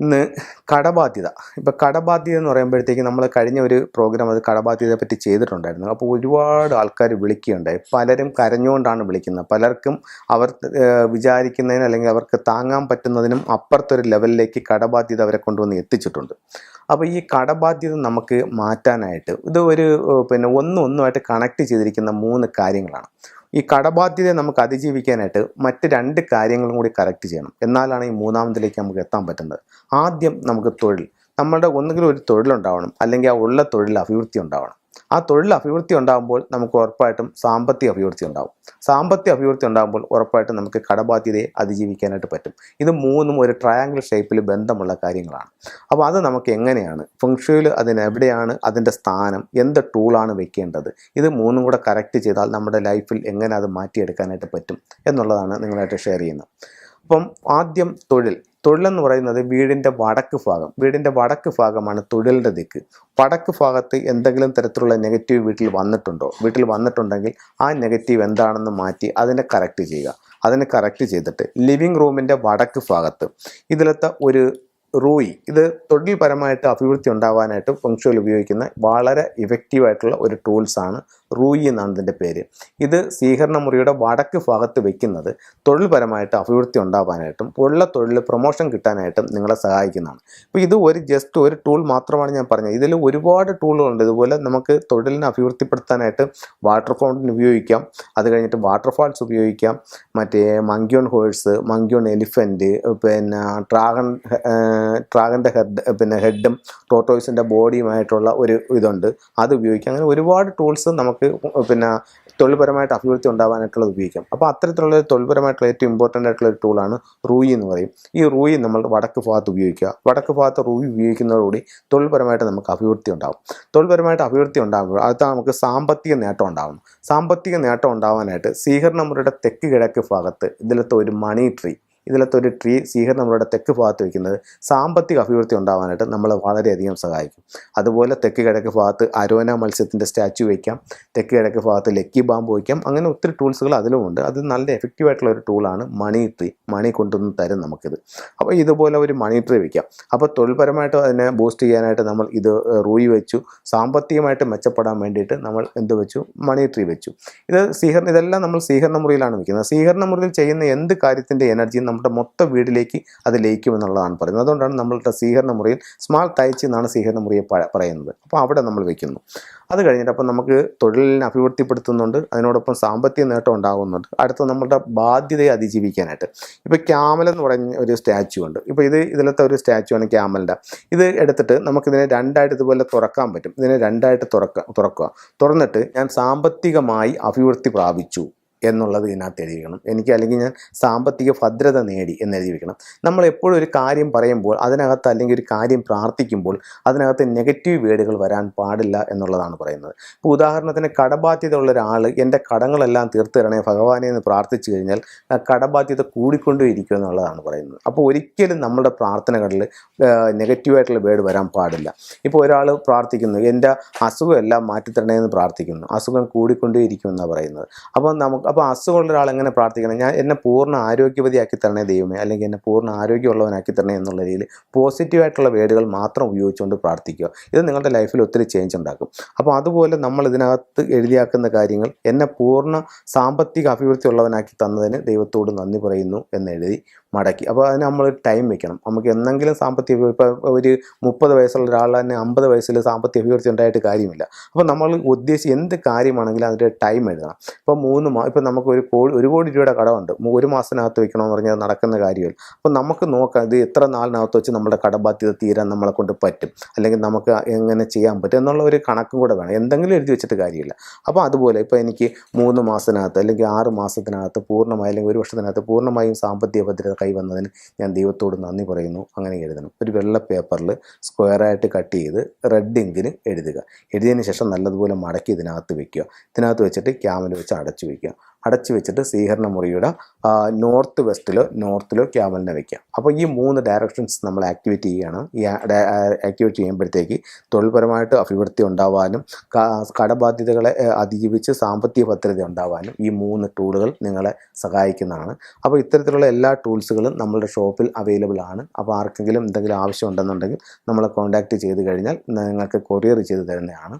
ഇന്ന് കടബാധ്യത. ഇപ്പോൾ കടബാധ്യത എന്ന് പറയുമ്പോഴത്തേക്ക് നമ്മൾ കഴിഞ്ഞ ഒരു പ്രോഗ്രാം അത് കടബാധ്യതയെ പറ്റി ചെയ്തിട്ടുണ്ടായിരുന്നു. അപ്പോൾ ഒരുപാട് ആൾക്കാർ വിളിക്കുകയുണ്ടായി. പലരും കരഞ്ഞുകൊണ്ടാണ് വിളിക്കുന്നത്. പലർക്കും അവർ വിചാരിക്കുന്നതിന് അല്ലെങ്കിൽ അവർക്ക് താങ്ങാൻ പറ്റുന്നതിനും അപ്പുറത്തൊരു ലെവലിലേക്ക് കടബാധ്യത അവരെ കൊണ്ടുവന്ന് എത്തിച്ചിട്ടുണ്ട്. അപ്പോൾ ഈ കടബാധ്യത നമുക്ക് മാറ്റാനായിട്ട് ഇത് ഒരു പിന്നെ ഒന്നും ഒന്നുമായിട്ട് കണക്ട് ചെയ്തിരിക്കുന്ന മൂന്ന് കാര്യങ്ങളാണ്. ഈ കടബാധ്യതയെ നമുക്ക് അതിജീവിക്കാനായിട്ട് മറ്റ് രണ്ട് കാര്യങ്ങളും കൂടി കറക്റ്റ് ചെയ്യണം. എന്നാലാണ് ഈ മൂന്നാമതിലേക്ക് നമുക്ക് എത്താൻ പറ്റുന്നത്. ആദ്യം നമുക്ക് തൊഴിൽ. നമ്മളുടെ ഒന്നുകിലും ഒരു തൊഴിലുണ്ടാവണം അല്ലെങ്കിൽ ആ ഉള്ള തൊഴിൽ അഭിവൃദ്ധി ഉണ്ടാവണം. ആ തൊഴിൽ അഭിവൃദ്ധി ഉണ്ടാകുമ്പോൾ നമുക്ക് ഉറപ്പായിട്ടും സാമ്പത്തിക അഭിവൃദ്ധി ഉണ്ടാകും സാമ്പത്തിക അഭിവൃദ്ധി ഉണ്ടാകുമ്പോൾ ഉറപ്പായിട്ടും നമുക്ക് കടബാധ്യതയെ അതിജീവിക്കാനായിട്ട് പറ്റും. ഇത് മൂന്നും ഒരു ട്രയാങ്കിൾ ഷേപ്പിൽ ബന്ധമുള്ള കാര്യങ്ങളാണ്. അപ്പോൾ അത് നമുക്ക് എങ്ങനെയാണ്? ഫംഗ്ഷയിൽ അതിന് എവിടെയാണ് അതിന്റെ സ്ഥാനം? എന്ത് ടൂളാണ് വെക്കേണ്ടത്? ഇത് മൂന്നും കൂടെ കറക്റ്റ് ചെയ്താൽ നമ്മുടെ ലൈഫിൽ എങ്ങനെ അത് മാറ്റിയെടുക്കാനായിട്ട് പറ്റും എന്നുള്ളതാണ് നിങ്ങളായിട്ട് ഷെയർ ചെയ്യുന്നത്. അപ്പം ആദ്യം തൊഴിൽ. തൊഴിലെന്ന് പറയുന്നത് വീടിന്റെ വടക്ക് ഭാഗം. വീടിന്റെ വടക്ക് ഭാഗമാണ് തൊഴിലിന്റെ ദിക്ക്. വടക്ക് ഭാഗത്ത് എന്തെങ്കിലും തരത്തിലുള്ള നെഗറ്റീവ് വീട്ടിൽ വന്നിട്ടുണ്ടോ? വീട്ടിൽ വന്നിട്ടുണ്ടെങ്കിൽ ആ നെഗറ്റീവ് എന്താണെന്ന് മാറ്റി അതിനെ കറക്റ്റ് ചെയ്യുക. അതിനെ കറക്റ്റ് ചെയ്തിട്ട് ലിവിങ് റൂമിന്റെ വടക്ക് ഭാഗത്ത് ഇതിലത്തെ ഒരു റൂയി. ഇത് തൊഴിൽപരമായിട്ട് അഭിവൃദ്ധി ഉണ്ടാവാനായിട്ട് ഫംഗ്ഷനിൽ ഉപയോഗിക്കുന്ന വളരെ ഇഫക്റ്റീവായിട്ടുള്ള ഒരു ടൂൾസാണ് റൂയി എന്നാണ് ഇതിന്റെ പേര്. ഇത് സ്വീകരണ മുറിയുടെ വടക്ക് ഭാഗത്ത് വെക്കുന്നത് തൊഴിൽപരമായിട്ട് അഭിവൃദ്ധി ഉണ്ടാവാനായിട്ടും ഉള്ള തൊഴിൽ പ്രൊമോഷൻ കിട്ടാനായിട്ടും നിങ്ങളെ സഹായിക്കുന്നതാണ്. അപ്പോൾ ഇത് ഒരു ജസ്റ്റ് ഒരു ടൂൾ മാത്രമാണ് ഞാൻ പറഞ്ഞത്. ഇതിൽ ഒരുപാട് ടൂളുകളുണ്ട് ഇതുപോലെ നമുക്ക് തൊഴിലിനെ അഭിവൃദ്ധിപ്പെടുത്താനായിട്ട് വാട്ടർ ഫൗണ്ടൻ ഉപയോഗിക്കാം. അത് കഴിഞ്ഞിട്ട് വാട്ടർഫാൾസ് ഉപയോഗിക്കാം. മറ്റേ monkey on horse monkey on elephant പിന്നെ ഡ്രാഗൺ ഡ്രാഗന്റെ ഹെഡ് പിന്നെ ഹെഡും ടോട്ടോയ്സിന്റെ ബോഡിയുമായിട്ടുള്ള ഒരു ഇതുണ്ട്. അത് ഉപയോഗിക്കാം. അങ്ങനെ ഒരുപാട് ടൂൾസ് നമുക്ക് പിന്നെ തൊഴിൽപരമായിട്ട് അഭിവൃദ്ധി ഉണ്ടാവാനായിട്ടുള്ളത് ഉപയോഗിക്കാം. അപ്പോൾ അത്തരത്തിലുള്ള തൊഴിൽപരമായിട്ടുള്ള ഏറ്റവും ഇമ്പോർട്ടന്റ് ആയിട്ടുള്ള ഒരു ടൂളാണ് റൂയി എന്ന് പറയും. ഈ റൂയി നമ്മൾ വടക്ക് ഭാഗത്ത് ഉപയോഗിക്കുക. വടക്ക് ഭാഗത്ത് റൂയി ഉപയോഗിക്കുന്നതോടുകൂടി തൊഴിൽപരമായിട്ട് നമുക്ക് അഭിവൃദ്ധി ഉണ്ടാകും തൊഴിൽപരമായിട്ട് അഭിവൃദ്ധി ഉണ്ടാകുമ്പോൾ അത് നമുക്ക് സാമ്പത്തിക നേട്ടം ഉണ്ടാവും സാമ്പത്തിക നേട്ടം ഉണ്ടാവാനായിട്ട് സീഹർ നമ്പറുടെ തെക്ക് കിഴക്ക് ഭാഗത്ത് ഇതിലത്തെ ഒരു മണി ട്രീ ഇതിലത്തെ ഒരു ട്രീ സീഹർ നമ്മളുടെ തെക്ക് ഭാഗത്ത് വയ്ക്കുന്നത് സാമ്പത്തിക അഭിവൃദ്ധി ഉണ്ടാവാനായിട്ട് നമ്മളെ വളരെയധികം സഹായിക്കും. അതുപോലെ തെക്ക് കിഴക്ക് ഭാഗത്ത് അരോന മത്സ്യത്തിന്റെ സ്റ്റാച്ചു വയ്ക്കാം. തെക്ക് കിഴക്ക് ഭാഗത്ത് ലക്കി ബാമ്പ് വയ്ക്കാം. അങ്ങനെ ഒത്തിരി ടൂൾസുകൾ അതിലുമുണ്ട്. അത് നല്ല എഫക്റ്റീവ് ആയിട്ടുള്ള ഒരു ടൂളാണ് മണി ട്രീ. മണി കൊണ്ടുവന്ന് തരും നമുക്കിത്. അപ്പോൾ ഇതുപോലെ ഒരു മണി ട്രീ വയ്ക്കാം. അപ്പോൾ തൊഴിൽപരമായിട്ട് അതിനെ ബൂസ്റ്റ് ചെയ്യാനായിട്ട് നമ്മൾ ഇത് റൂയി വെച്ചു. സാമ്പത്തികമായിട്ട് മെച്ചപ്പെടാൻ വേണ്ടിയിട്ട് നമ്മൾ എന്ത് വെച്ചു? മണി ട്രീ വെച്ചു. ഇത് സീഹർ ഇതെല്ലാം നമ്മൾ സീഹർണ മുറിയിലാണ് വയ്ക്കുന്നത്. സീഹർണ മുറിയിൽ ചെയ്യുന്ന എന്ത് കാര്യത്തിന്റെ എനർജിയും നമ്മുടെ മൊത്തം വീടിലേക്ക് അത് ലയിക്കുമെന്നുള്ളതാണ് പറയുന്നത്. അതുകൊണ്ടാണ് നമ്മളുടെ സ്വീകരണ മുറിയിൽ സ്മാൾ തയ്ച്ച് എന്നാണ് സ്വീകരണ മുറിയെ പറയുന്നത്. അപ്പോൾ അവിടെ നമ്മൾ വെക്കുന്നു. അത് കഴിഞ്ഞിട്ട് അപ്പം നമുക്ക് തൊഴിലിനെ അഭിവൃദ്ധിപ്പെടുത്തുന്നുണ്ട്. അതിനോടൊപ്പം സാമ്പത്തിക നേട്ടം ഉണ്ടാകുന്നുണ്ട്. അടുത്ത നമ്മുടെ ബാധ്യതയെ അതിജീവിക്കാനായിട്ട്. ഇപ്പോൾ ക്യാമൽ എന്ന് പറഞ്ഞ ഒരു സ്റ്റാച്ചു ഉണ്ട്. ഇപ്പോൾ ഇത് ഇതിലത്തെ ഒരു സ്റ്റാച്ചു ആണ് ക്യാമലിന്റെ. ഇത് എടുത്തിട്ട് നമുക്കിതിനെ രണ്ടായിട്ട് ഇതുപോലെ തുറക്കാൻ പറ്റും. ഇതിനെ രണ്ടായിട്ട് തുറക്കുക തുറക്കുക. തുറന്നിട്ട് ഞാൻ സാമ്പത്തികമായി അഭിവൃദ്ധി പ്രാപിച്ചു. എന്നുള്ളത് ഇതിനകത്ത് എഴുതിയിരിക്കണം. എനിക്ക് അല്ലെങ്കിൽ ഞാൻ സാമ്പത്തിക ഭദ്രത നേടി എന്ന് എഴുതി വെക്കണം നമ്മൾ എപ്പോഴും ഒരു കാര്യം പറയുമ്പോൾ അതിനകത്ത് അല്ലെങ്കിൽ ഒരു കാര്യം പ്രാർത്ഥിക്കുമ്പോൾ അതിനകത്ത് നെഗറ്റീവ് വേഡുകൾ വരാൻ പാടില്ല എന്നുള്ളതാണ് പറയുന്നത്. ഇപ്പോൾ ഉദാഹരണത്തിന് കടബാധ്യത ഉള്ള ഒരാൾ എന്റെ കടങ്ങളെല്ലാം തീർത്ത് തരണേ ഭഗവാനെ എന്ന് പ്രാർത്ഥിച്ചു കഴിഞ്ഞാൽ കടബാധ്യത കൂടിക്കൊണ്ടേയിരിക്കും എന്നുള്ളതാണ് പറയുന്നത്. അപ്പോൾ ഒരിക്കലും നമ്മുടെ പ്രാർത്ഥനകളിൽ നെഗറ്റീവായിട്ടുള്ള വേർഡ് വരാൻ പാടില്ല. ഇപ്പോൾ ഒരാൾ പ്രാർത്ഥിക്കുന്നു എന്റെ അസുഖമെല്ലാം മാറ്റിത്തരണേ എന്ന് പ്രാർത്ഥിക്കുന്നു. അസുഖം കൂടിക്കൊണ്ടേയിരിക്കും എന്നാണ് പറയുന്നത്. അപ്പോൾ നമുക്ക് അപ്പോൾ അസുഖമുള്ള ഒരാൾ എങ്ങനെ പ്രാർത്ഥിക്കണം? ഞാൻ എന്നെ പൂർണ ആരോഗ്യവതിയാക്കി തരണേ ദൈവമേ അല്ലെങ്കിൽ എന്നെ പൂർണ ആരോഗ്യമുള്ളവനാക്കി തരണേ എന്നുള്ള രീതിയിൽ പോസിറ്റീവായിട്ടുള്ള വേർഡുകൾ മാത്രം ഉപയോഗിച്ചുകൊണ്ട് പ്രാർത്ഥിക്കുക. ഇത് നിങ്ങളുടെ ലൈഫിൽ ഒത്തിരി ചേഞ്ച് ഉണ്ടാക്കും. അപ്പോൾ അതുപോലെ നമ്മൾ ഇതിനകത്ത് എഴുതിയാക്കുന്ന കാര്യങ്ങൾ എന്നെ പൂർണ സാമ്പത്തിക അഭിവൃദ്ധി ഉള്ളവനാക്കി തന്നതിന് ദൈവത്തോട് നന്ദി പറയുന്നു എന്ന് എഴുതി മടക്കി. അപ്പോൾ അതിന് നമ്മൾ ടൈം വെക്കണം. നമുക്ക് എന്തെങ്കിലും സാമ്പത്തിക ഇപ്പോൾ ഒരു മുപ്പത് വയസ്സുള്ള ഒരാൾ തന്നെ അമ്പത് വയസ്സിൽ സാമ്പത്തിക അഭിവൃദ്ധി ഉണ്ടായിട്ട് കാര്യമില്ല. അപ്പോൾ നമ്മൾ ഉദ്ദേശിച്ച് എന്ത് കാര്യമാണെങ്കിലും അതിന്റെ ടൈം എഴുതണം. ഇപ്പോൾ മൂന്ന് മാ ഇപ്പോൾ നമുക്ക് ഒരു കോടി ഒരു കോടി രൂപയുടെ കടമുണ്ട്. ഒരു മാസത്തിനകത്ത് വെക്കണമെന്ന് പറഞ്ഞാൽ നടക്കുന്ന കാര്യമില്ല. അപ്പോൾ നമുക്ക് നോക്കാം ഇത് എത്ര നാളിനകത്ത് വെച്ച് നമ്മുടെ കടബാധ്യത തീരാൻ നമ്മളെ കൊണ്ട് പറ്റും. അല്ലെങ്കിൽ നമുക്ക് എങ്ങനെ ചെയ്യാൻ പറ്റും എന്നുള്ള ഒരു കണക്കും കൂടെ വേണം. എന്തെങ്കിലും എഴുതി വെച്ചിട്ട് കാര്യമില്ല. അപ്പോൾ അതുപോലെ ഇപ്പോൾ എനിക്ക് മൂന്ന് മാസത്തിനകത്ത് അല്ലെങ്കിൽ ആറ് മാസത്തിനകത്ത് പൂർണമായി അല്ലെങ്കിൽ ഒരു വർഷത്തിനകത്ത് പൂർണമായും സാമ്പത്തിക ഭദ്രത കൈവന്നതിന് ഞാൻ ദൈവത്തോട് നന്ദി പറയുന്നു. അങ്ങനെ എഴുതണം. ഒരു വെള്ള പേപ്പറിൽ സ്ക്വയറായിട്ട് കട്ട് ചെയ്ത് റെഡ് ഇങ്കിന് എഴുതുക. എഴുതിയതിന് ശേഷം നല്ലതുപോലെ മടക്കി ഇതിനകത്ത് വെക്കുക. ഇതിനകത്ത് വെച്ചിട്ട് ക്യാമിൽ വെച്ച് അടച്ചു വെക്കുക. അടച്ചു വെച്ചിട്ട് സ്വീകരണ മുറിയുടെ നോർത്ത് വെസ്റ്റിലോ നോർത്തിലോ ക്യാമലിനെ വെക്കുക. അപ്പോൾ ഈ മൂന്ന് ഡയറക്ഷൻസ് നമ്മൾ ആക്ടിവേറ്റ് ചെയ്യുകയാണ്. ഈ ആക്ടിവേറ്റ് ചെയ്യുമ്പോഴത്തേക്ക് തൊഴിൽപരമായിട്ട് അഭിവൃദ്ധി ഉണ്ടാവാനും കടബാധ്യതകളെ അതിജീവിച്ച് സാമ്പത്തിക ഭദ്രത ഉണ്ടാവാനും ഈ മൂന്ന് ടൂളുകൾ നിങ്ങളെ സഹായിക്കുന്നതാണ്. അപ്പോൾ ഇത്തരത്തിലുള്ള എല്ലാ ടൂൾസുകളും നമ്മളുടെ ഷോപ്പിൽ അവൈലബിൾ ആണ്. അപ്പോൾ ആർക്കെങ്കിലും എന്തെങ്കിലും ആവശ്യം ഉണ്ടെന്നുണ്ടെങ്കിൽ നമ്മളെ കോൺടാക്റ്റ് ചെയ്ത് കഴിഞ്ഞാൽ നിങ്ങൾക്ക് കൊറിയർ ചെയ്ത് തരുന്നതാണ്.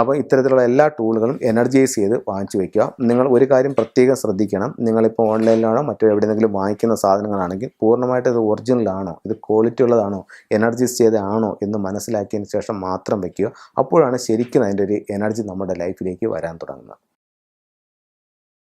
അപ്പോൾ ഇത്തരത്തിലുള്ള എല്ലാ ടൂളുകളും എനർജൈസ് ചെയ്ത് വാങ്ങിച്ചു വയ്ക്കുക നിങ്ങൾ ഒരു കാര്യം പ്രത്യേകം ശ്രദ്ധിക്കണം. നിങ്ങളിപ്പോൾ ഓൺലൈനിലാണോ മറ്റോ എവിടെയെങ്കിലും വാങ്ങിക്കുന്ന സാധനങ്ങളാണെങ്കിൽ പൂർണമായിട്ട് ഇത് ഒറിജിനലാണോ ഇത് ക്വാളിറ്റി ഉള്ളതാണോ? എനർജൈസ് ചെയ്തതാണോ എന്ന് മനസ്സിലാക്കിയതിന് ശേഷം മാത്രം വയ്ക്കുക അപ്പോഴാണ് ശരിക്കും അതിന്റെ ഒരു എനർജി നമ്മുടെ ലൈഫിലേക്ക് വരാൻ തുടങ്ങുന്നത്.